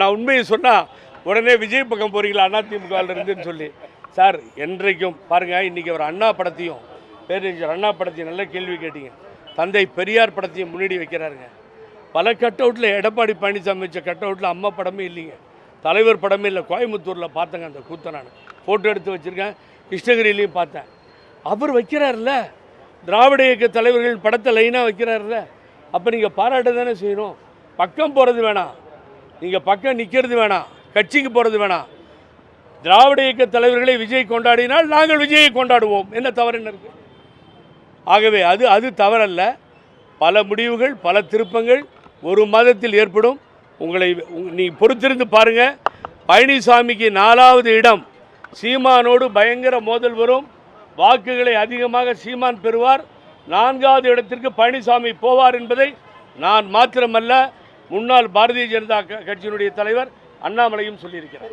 நான் உண்மையை சொன்னால் உடனே விஜய் பக்கம் போகிறீங்களா அண்ணா திமுகவில் இருந்துன்னு சொல்லி. சார் என்றைக்கும் பாருங்கள் இன்றைக்கி அவர் அண்ணா படத்தையும் பேரறிஞர் அண்ணா படத்தையும் நல்ல கேள்வி கேட்டீங்க. தந்தை பெரியார் படத்தையும் முன்னாடி வைக்கிறாருங்க. பல கட் அவுட்டில் எடப்பாடி பழனிசாமி வச்ச கட் அவுட்டில் அம்மா படமே இல்லைங்க. தலைவர் படமே இல்லை. கோயம்புத்தூரில் பார்த்தேங்க அந்த கூத்தை நான். ஃபோட்டோ எடுத்து வச்சுருக்கேன். கிருஷ்ணகிரியிலையும் பார்த்தேன். அவர் வைக்கிறார்ல திராவிட இயக்க தலைவர்கள் படத்தை லைனாக வைக்கிறார்ல அப்போ நீங்கள் பாராட்ட தானே செய்யணும். பக்கம் போகிறது வேணாம். நீங்கள் பக்கம் நிற்கிறது வேணாம். கட்சிக்கு போகிறது வேணாம். திராவிட இயக்க தலைவர்களை விஜய் கொண்டாடினால் நாங்கள் விஜயை கொண்டாடுவோம். என்ன தவறு என்ன இருக்கு? ஆகவே அது அது தவறல்ல. பல முடிவுகள் பல திருப்பங்கள் ஒரு மாதத்தில் ஏற்படும். உங்களை நீ பொறுத்திருந்து பாருங்க. பழனிசாமிக்கு நாலாவது இடம். சீமானோடு பயங்கர மோதல் வரும். வாக்குகளை அதிகமாக சீமான் பெறுவார். நான்காவது இடத்திற்கு பழனிசாமி போவார் என்பதை நான் மாத்திரமல்ல. முன்னாள் பாரதிய ஜனதா கட்சியினுடைய தலைவர் அண்ணாமலையும் சொல்லியிருக்கிறார்.